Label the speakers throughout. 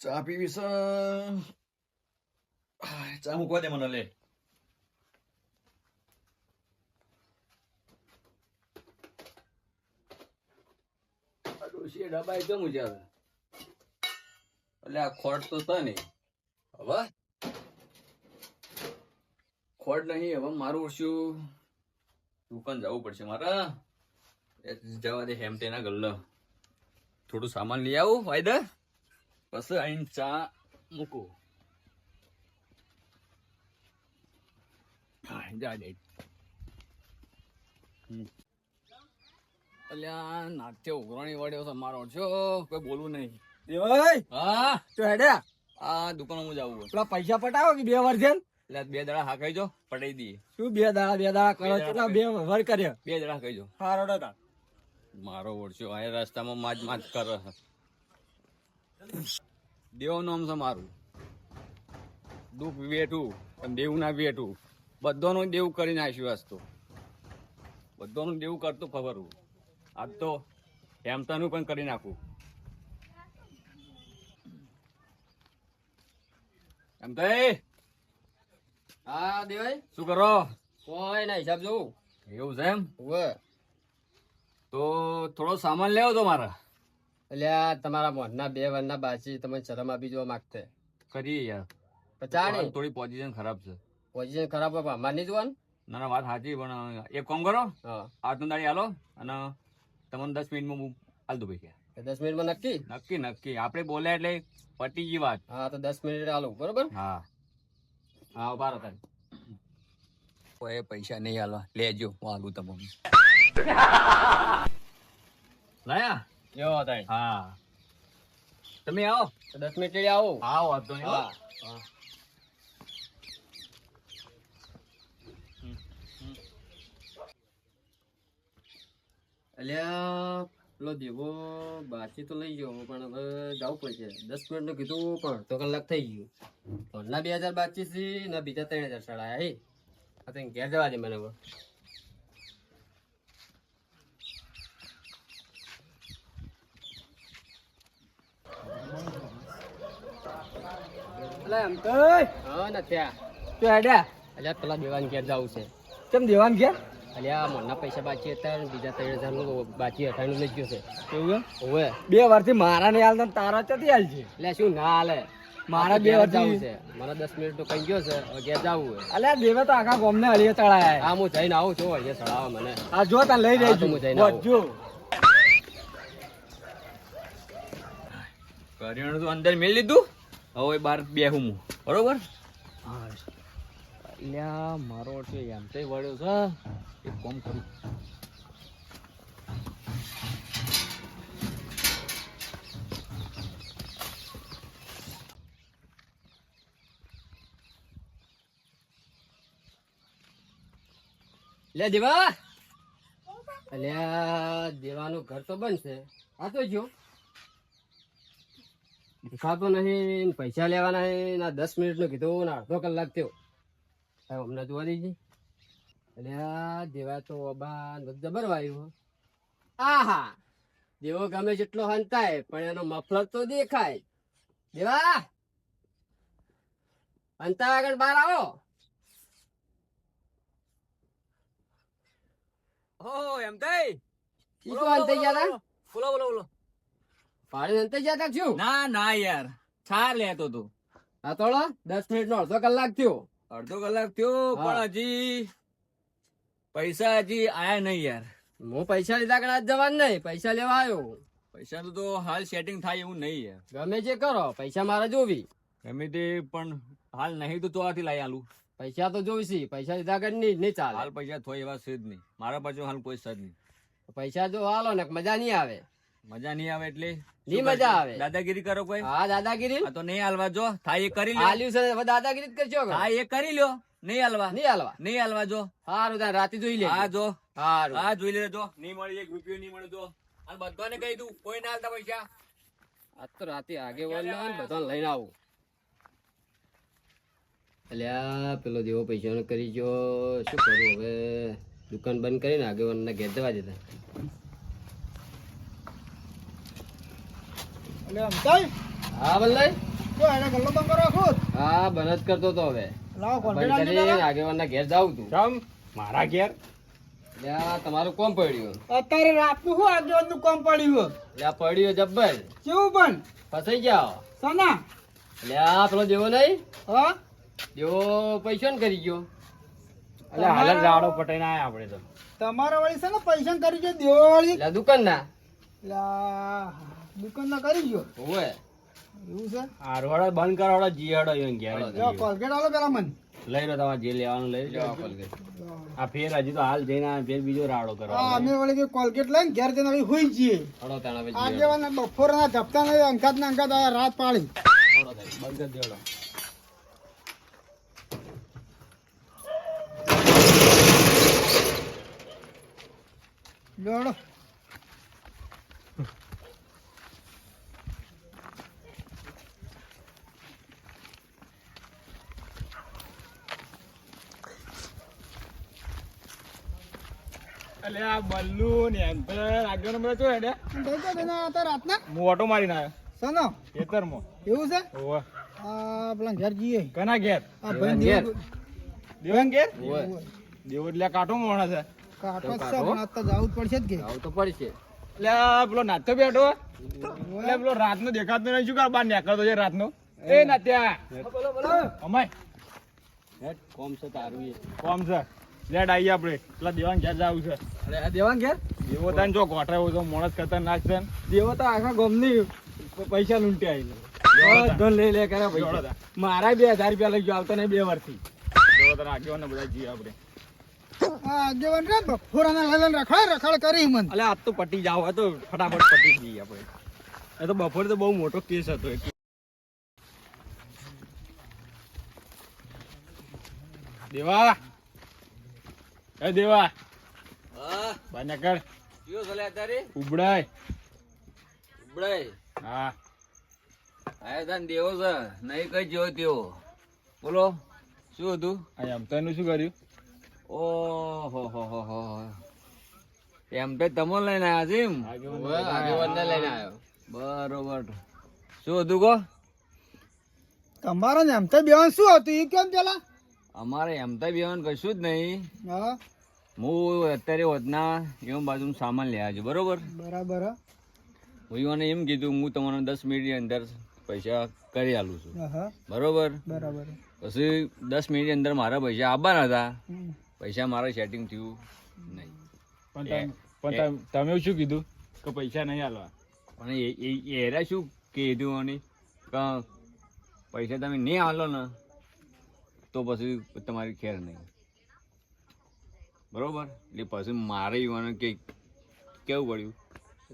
Speaker 1: ચા પીવી છે આય, ચા મૂકવા દે મને લે
Speaker 2: આ ડોશીએ ડબ્બાએ કેમ ઉજાવે એટલે આ ખોટ તો છે ને હવે ખોટ નહીં હવે મારું શું દુકાન જવું પડશે મારા એ જવા દે હેમ પછી અહીં ચા મૂકું હા જા દે અલ્યા નાટ્ય ઉઘરાણી વાળ્યો છે મારો છો કોઈ બોલવું નહીં
Speaker 3: દેવાય
Speaker 2: હા
Speaker 3: તો હેડ્યા
Speaker 2: આ દુકાનમાં જવું
Speaker 3: પેલા પૈસા પટાવો કે બે વાર છે
Speaker 2: એટલે બે દડા હા કહી જો પટાઈ દઈએ
Speaker 3: શું બે દાડા બે દાડા કરો
Speaker 2: બે
Speaker 3: કેટલા બે વર કર્યા
Speaker 2: બે દડા કહીજો
Speaker 3: હારો
Speaker 2: મારો ઓળખ્યો આ રસ્તામાં માજ માજ કરે દેવ નામ છે મારું. દુઃખ વેઠું પણ દેવ ના વેઠું. બધાનું દેવ કરી નાખ્યું આજ તો. બધાનું દેવ કરતો ખબર હું આજ તો હેમતાનું પણ કરી નાખું. એમ તો
Speaker 4: હા દેવાય
Speaker 2: શું કરો?
Speaker 4: કોઈ ના હિસાબ જોઉં.
Speaker 2: એવું છે એમ? તો થોડો સામાન લેવો તો મારા.
Speaker 4: એટલે આ તમારા મોઢના બે વરના બાચી તમે શરમ આપી જોવા માંગતે.
Speaker 2: કરીએ યાર.
Speaker 4: પચાણી
Speaker 2: થોડી પોઝિશન ખરાબ છે.
Speaker 4: પોઝિશન ખરાબ હોય અમારે નહીં જોવાનું?
Speaker 2: ના ના વાત સાચી પણ એક કામ કરો.
Speaker 4: હા.
Speaker 2: આજનો દાડી હાલો અને તમને દસ મિનિટમાં હું હાલ દઉં પૈસા
Speaker 4: દસ મિનિટમાં નક્કી?
Speaker 2: નક્કી નક્કી. આપણે બોલ્યા એટલે પટી ગઈ વાત.
Speaker 4: હા તો દસ મિનિટ હાલો બરોબર?
Speaker 2: હા. હા ઊભા રહો કોઈ પૈસા નહીં હાલો. લેજો હું હાલું તમને લાયા?
Speaker 4: કેવો હતા
Speaker 2: હા. તમે આવો.
Speaker 4: દસ મિનિટ રેડી આવો.
Speaker 2: આવો વાંધો નહીં. હા.
Speaker 4: હા. અલ્યા પેલો દેવો બાકી તો લઈ ગયો પણ હવે જવું પડશે. દસ મિનિટનું કીધું પણ અડધો કલાક થઈ ગયું. ના બે હજાર બાકી છે ના બીજા ત્રણ હજાર સાડા તો ઘેર જવા દે મને હવે.
Speaker 3: એટલે એમ તો
Speaker 4: હા ના ત્યાં
Speaker 3: તો હેડ્યા
Speaker 4: અલ્યા પેલા દેવાન ઘેર જવું છે.
Speaker 3: કેમ દેવાન ગયા
Speaker 4: અલ્યા મનના પૈસા બાકી હતા અને બીજા ત્રણ હજારનું બાકી અઠાણું લઈ ગયો છે.
Speaker 3: એવું?
Speaker 4: ઓવે
Speaker 3: બે વર્ષથી મારા ને હાલ તારા ચોથી હાલ છે
Speaker 4: એટલે શું ના હાલે?
Speaker 3: મારા બે
Speaker 4: ઘેર
Speaker 3: વર્ષથી-
Speaker 4: જવું છે. મને દસ મિનિટ તો કઈ ગયો છે હવે ઘેર જવું હોય
Speaker 3: અલ્યા દેવે તો આખા ગામને હળીએ ચડાયા
Speaker 4: હા હું જઈને આવું છું અહીંયા સડાવા મને.
Speaker 3: આ જો તને લઈ જાય
Speaker 4: હું જઈને આવું.
Speaker 2: કરિયાણું તો અંદર મેળ લીધું? હવે બાર બેહું હું બરોબર? હા મારો છે, એમ તે વળ્યો છે. એક કોમ કરું.
Speaker 4: લે દેવા. અલ્યા, દેવાનું ઘર તો બનશે આ તો જો. દેખાતો નહીં ને પૈસા લેવાના છે ના દસ મિનિટનું કીધું ને અડધો કલાક થયો. સાહેબ હમણાં જોવા દેજે. અલ્યા દેવા તો અબા જબર વાયું આહા દેવો ગમે જેટલો હંતાય પણ એનો મફલત તો દેખાય. દેવા હંતા આગળ બહાર આવો.
Speaker 2: ઓ એમ
Speaker 4: થઈ?
Speaker 2: બોલો બોલો બોલો.
Speaker 4: પાડી અંતે ગયા તા શું
Speaker 2: ના ના યાર. છાર લેતો તું.
Speaker 4: હા તોડો દસ મિનિટ નો અડધો કલાક થયો.
Speaker 2: અડધો કલાક થયો પણ હજી પૈસા હજી આયા નહીં યાર.
Speaker 4: હું પૈસા લીધા કણા જવાનું નહીં પૈસા લેવા આવ્યો.
Speaker 2: પૈસા તો હાલ સેટિંગ થાય એવું નહીં યાર.
Speaker 4: ગમે જે કરો પૈસા મારે જોવી.
Speaker 2: ગમે તે પણ હાલ નહીં તો ચોથી લાવી આલું.
Speaker 4: પૈસા તો જોઈશી પૈસા લીધા કર નહીં નહીં ચાલે.
Speaker 2: હાલ પૈસા થોય એવા છે જ નહીં. મારા પાછું હાલ કોઈ સજ નહીં.
Speaker 4: પૈસા જો હાલો ને મજા નહીં આવે.
Speaker 2: મજા નહીં આવે એટલે?
Speaker 4: ની મજા આવે.
Speaker 2: દાદાગીરી કરો કોઈ?
Speaker 4: હા દાદાગીરી?
Speaker 2: તો નહીં હાલવા જો. થાય એ કરી લો
Speaker 4: હાલ્યું છે હવે દાદાગીરી જ કરજો
Speaker 2: હા એ કરી લો નહીં હાલવા.
Speaker 4: નહીં હાલવા.
Speaker 2: નહીં હાલવા જો.
Speaker 4: સારું તાર રાતે જોઈ લે
Speaker 2: હા જો.
Speaker 4: સારું
Speaker 2: હા જોઈ લેજો નહીં મળી એક રૂપિયો નહીં મળે જો. અને બધાને કહી દઉં કોઈ ના હાલતા પૈસા.
Speaker 4: આજ તો રાતે આગે વળના બધા લઈને આવું. અલ્યા પેલો જેવો પૈસાનો કરી જો શું કરું હવે? દુકાન બંધ કરીને આગેવાનના ઘેર દેવા દેતા.
Speaker 3: એટલે આમ તો
Speaker 4: હા વલ્લય હા બનત કરતો તો હવે. આગેવાનના ઘેર જાઉં તું
Speaker 3: ચમ મારા ઘેર?
Speaker 4: તમારું કોમ પડ્યું.
Speaker 3: અત્યારે રાતનું શું કામ પડ્યું
Speaker 4: પડ્યું જબ્બર.
Speaker 3: કેવું પણ?
Speaker 4: ફસાઈ ગયા
Speaker 3: સના?
Speaker 4: આ પેલો દેવો નહીં?
Speaker 3: હા?
Speaker 4: દેવો પૈસા ને કરી ગયો.
Speaker 3: એટલે હાલ જ રાડો પટાઈને આયા આપણે તો.
Speaker 5: તમારા વાળી છે ને પૈસા કરી ગયો દિવાળી
Speaker 4: દુકાન ના
Speaker 5: દુકાન ના કરી ગયો.
Speaker 4: હોવે.
Speaker 5: એવું છે?
Speaker 3: આરવાડો બંધ કરાવડા જીયાડો યો ઘેર જો
Speaker 5: કોલગેટ આલો પેલા મન.
Speaker 3: લઈ લો તમારે જે લેવાનું લઈ લો આ ફેર હજી તો હાલ જઈને ફેર બીજો રાડો
Speaker 5: હા અમે વળી કે કોલગેટ લઈને ઘેર જઈને હવે હોઈ જઈએ.
Speaker 4: હળો તાણા બે
Speaker 5: આગેવાન બપોરના ધપતા નહીં અંકાત ને અંકાત આ રાત પાડી
Speaker 3: બંધ કરી દેવડો
Speaker 5: જોડો
Speaker 3: એટલે આ બલ્લુ ને અંતર આગળ નંબર તો હેડે.
Speaker 5: થઈ ગયો તેને આ તો રાતના.
Speaker 3: હું ઓટો મારીને આવ્યો.
Speaker 5: સનો
Speaker 3: ખેતરમાં.
Speaker 5: એવું છે?
Speaker 3: ઓવે
Speaker 5: આ પેલા ઘેર જઈએ.
Speaker 3: કના ઘેર?
Speaker 5: આ ભાઈ
Speaker 4: ઘેર.
Speaker 3: દેવન ઘેર?
Speaker 4: હોવે.
Speaker 3: દેવ એટલે કાંટો મોણા છે.
Speaker 5: કાંટો છે પણ આજ તો જવું પડશે જ કે.
Speaker 4: આવું તો પડશે.
Speaker 3: એટલે પેલો નાતો બેઠો એટલે પેલો રાતનો દેખાતો નહીં. શું કર બાર નીકળતો છે રાતનો? એ. નાત્યા અમાય. હેડ કોમ છે તારું એ. કોમ છે? લેટ આવી આપણે. પેલા દેવાન ઘેર જવું છે.
Speaker 4: અરે દેવાન ઘેર?
Speaker 3: દેવો તાન જો ગોઠાયો તો મોણસ કરતા નાચ છે દેવો તો આખા ગમની પૈસા લૂંટી આવી ધન લઈ લે કરે પૈસા. મારા બે હજાર રૂપિયા લઈ ગયો આવતો નહીં બે વર્ષથી દેવો તારા આગેવાન બધા જઈએ આપણે.
Speaker 5: આ આગેવાન રે બપોરના લઈ રખડ રખડ કરી મન.
Speaker 3: અલે આજ તો પટી જાવ તો ફટાફટ પટી જઈએ આપણે. એ તો બપોરે તો બહુ મોટો કેસ હતો એટલે દેવા! એ દેવા.
Speaker 2: હા.
Speaker 3: બાને કર
Speaker 2: કયો ચાલે અત્યારે?
Speaker 3: ઉબડાય.
Speaker 2: ઉબડાય.
Speaker 3: હા.
Speaker 2: આયા તાન દેવો છે. નહીં કઈ જો તેવો. બોલો શું હતું?
Speaker 3: આ એમ તો શું કર્યું?
Speaker 2: ઓ હો હો હો હો. એમ તો તમો લઈને આવ્યા છે એમ?
Speaker 4: આગેવાનને લઈને આવ્યો.
Speaker 2: બરોબર. શું હતું કો?
Speaker 5: તમારો ને એમ તો બેવાન શું હતું? એ કેમ પેલા?
Speaker 2: અમારે એમ તો બેવાનું કશું જ નહીં.
Speaker 5: હું?
Speaker 2: અત્યારે વધના એમ બાજુ સામાન લેવા છું બરોબર?
Speaker 5: બરાબર હા.
Speaker 2: એને એમ કીધું હું તમને દસ મિનિટની અંદર પૈસા કરી આલું છું. બરોબર?
Speaker 5: બરાબર.
Speaker 2: પછી દસ મિનિટની અંદર મારા પૈસા આવવાના હતા. પૈસા મારા સેટિંગ થયું નહીં.
Speaker 3: પણ તમે પણ તમે- શું કીધું? કે પૈસા નહીં આલવા.
Speaker 2: પણ એ એરા શું કીધું અને પૈસા તમે નહીં હાલો ને? તો પછી તમારી ખેર નહીં. બરોબર? એટલે પછી મારે યુવાનો કે કેવું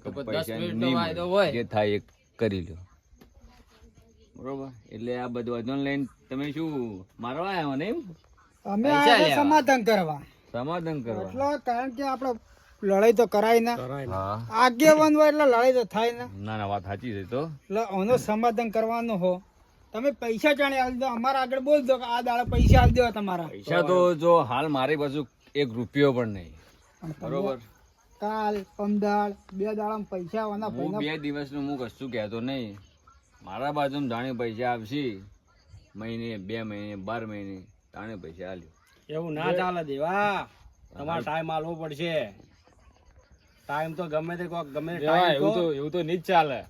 Speaker 2: પડ્યું પૈસા. જે થાય એ કરી લો બરોબર? એટલે આ બધું વજન લઈને તમે શું મારવા આવ્યા ને એમ?
Speaker 5: અમે આયા સમાધાન કરવા.
Speaker 2: સમાધાન કરવા.
Speaker 5: એટલે કારણ કે આપણે લડાઈ તો કરાય ના.
Speaker 2: હા.
Speaker 5: આગેવાન હોય એટલે લડાઈ તો થાય ના.
Speaker 2: ના ના વાત સાચી છે તો.
Speaker 5: એટલે આનો સમાધાન કરવાનો હો. તમે પૈસા જાણે આલી દો અમારા આગળ બોલ દો કે આ દાડા પૈસા આલી દેવા તમારા.
Speaker 2: પૈસા તો જો હાલ મારી બાજુ એક રૂપિયો પણ નહીં. બરોબર?
Speaker 5: કાલ પંદાળ બે દાડા પૈસા આવવાના
Speaker 2: હું બે દિવસનું હું કશું કહેતો નહીં. મારા બાજુ જાણે પૈસા આવશે. મહિને બે મહિને બાર મહિને તાણે પૈસા આલ્યો.
Speaker 3: એવું ના ચાલે દેવા. તમારે ટાઈમ આલવો પડશે. ટાઈમ તો ગમે તે કોક ગમે એવું તો. એવું તો નહીં જ ચાલે.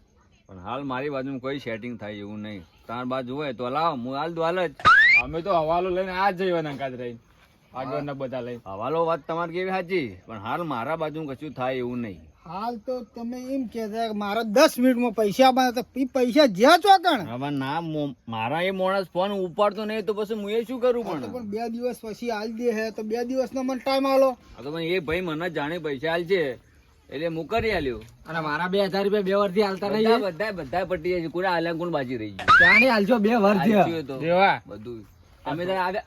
Speaker 2: પણ હાલ મારી બાજુ કોઈ સેટિંગ થાય એવું નહીં. તાર બાજુ હોય તો લાવ હું હાલ દો હાલ જ.
Speaker 3: અમે તો હવાલો લઈને આ જ જઈએ નંકાત રહીને આગળના બધા લઈ
Speaker 2: હવાલો વાત તમારી કેવી સાચી? પણ હાલ મારા બાજુ કશું થાય એવું નહીં.
Speaker 5: હાલ તો તમે એમ કહેતા કે મારા દસ મિનિટમાં પૈસા આપવાના તો પૈસા જ્યાં ચોકણ
Speaker 2: હવે ના મારા એ માણસ ફોન ઉપાડતો નહીં તો પછી હું એ શું કરું પણ?
Speaker 5: પણ બે દિવસ પછી હાલ દે હે તો બે દિવસનો મને ટાઈમ આલો.
Speaker 2: તો એ ભાઈ મને જાણે પૈસા હાલ છે એટલે મુકરી આલ્યો.
Speaker 3: અને મારા બે હજાર રૂપિયા બે વર્ષથી હાલતા
Speaker 2: નહીં બધા બધા પટી જાય છે. કોણ આલ્યા કોણ બાજી રહી ગયું
Speaker 3: જાણે હાલજો બે દેવા.
Speaker 2: બધું. તમે તાર આવ્યા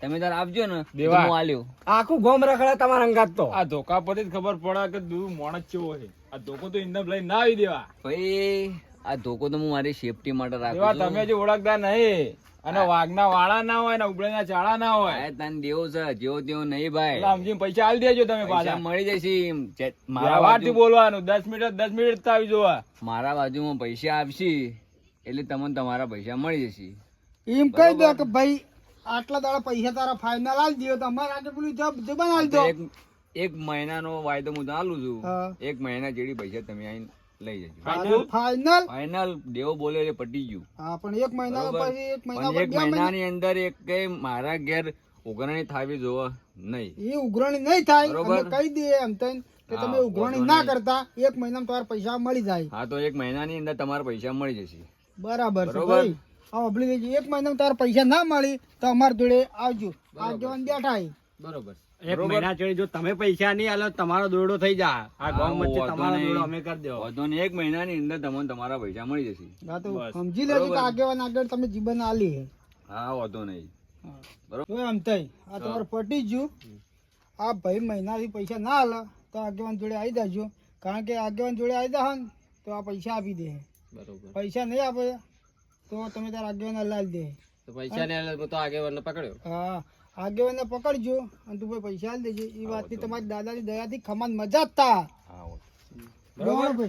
Speaker 2: તમે તાર આપજો ને
Speaker 3: દેવા.
Speaker 2: હું આલ્યો.
Speaker 3: આખું ગોમ રખડે તમારા અંગાત તો.
Speaker 6: આ ધોકા પરથી જ ખબર પડે કે દૂર મોણસ ચેવો છે. આ ધોકો તો ઇન્દમ લઈ ના આવી દેવા.
Speaker 2: ભાઈ આ ધોકો તો હું મારી સેફટી માટે રાખું
Speaker 6: તમે જે ઓળખતા નહીં. અને વાઘના વાળા ના હોય ને ઉબળેના ચાળા ના હોય.
Speaker 2: તને દેવું છે જેવો તેવો નહીં ભાઈ.
Speaker 6: સમજી પૈસા આલી દેજો તમે પાછા.
Speaker 2: મળી જશે મારા બાજુ
Speaker 6: બોલવાનું. દસ મિનિટ દસ મિનિટ તો આવી જોવા.
Speaker 2: મારા બાજુમાં પૈસા આપશે એટલે તમને તમારા પૈસા મળી જશે.
Speaker 5: એમ કહી દો કે ભાઈ આટલા દાડા પૈસા તારા ફાઇનલ આલી દો તમારા આજે પેલું જબ જબાન આલી દો
Speaker 2: એક એક મહિનાનો વાયદો હું ચાલુ છું. એક મહિના જેડી પૈસા તમે આઈને લઈ જજો.
Speaker 5: ફાઇનલ
Speaker 2: ફાઇનલ દેવો બોલે એટલે પટી ગયું.
Speaker 5: હા પણ એક મહિના પછી એક મહિના
Speaker 2: એક મહિનાની અંદર એક કે મારા ઘેર ઉઘરાણી થાવી જોવા નહીં.
Speaker 5: એ ઉઘરાણી નહીં થાય.
Speaker 2: બરોબર.
Speaker 5: અમે કહી દઈએ એમ થઈને કે તમે ઉઘરાણી ના કરતા એક મહિનામાં તમારા પૈસા મળી જાય.
Speaker 2: હા તો એક મહિનાની અંદર તમારા પૈસા મળી જશે.
Speaker 5: બરાબર છે
Speaker 2: બરોબર.
Speaker 5: ભાઈ. હા અભલી એક મહિનામાં તારા પૈસા ના મળી તો અમારા જોડે આવજો. આગેવાન બેઠા.
Speaker 4: બરોબર
Speaker 3: એક મહિના ચડી જો તમે પૈસા નહીં આલો તમારો દોરડો થઈ જા. આ ગામ વચ્ચે તમારો દોરડો અમે કરી દેવો.
Speaker 2: વધુ ને એક મહિનાની અંદર તમને તમારા પૈસા મળી જશે.
Speaker 5: સમજી લેજો કે આગેવાન આગળ તમે જીવન આલી
Speaker 2: હા. વધુ નહીં.
Speaker 5: બરોબર? એમ થઈ. આ તમારે પટી જ આ ભાઈ મહિનાથી પૈસા ના હાલે તો આગેવાન જોડે આવી જાજો. કારણ કે આગેવાન જોડે આવી દા તો આ પૈસા આપી દે.
Speaker 4: બરોબર.
Speaker 5: પૈસા નહીં આપે તો તમે તારા આગેવાન લાલ દે.
Speaker 4: તો પૈસા નહીં આલે તો આગેવાન પકડ્યો?
Speaker 5: હા. આગેવાનને પકડજો અને તું ભાઈ પૈસા આલી દેજે. એ વાતથી તમારી દાદાની દયાથી ખમાન મજા જ તા.
Speaker 2: હા
Speaker 5: બરોબર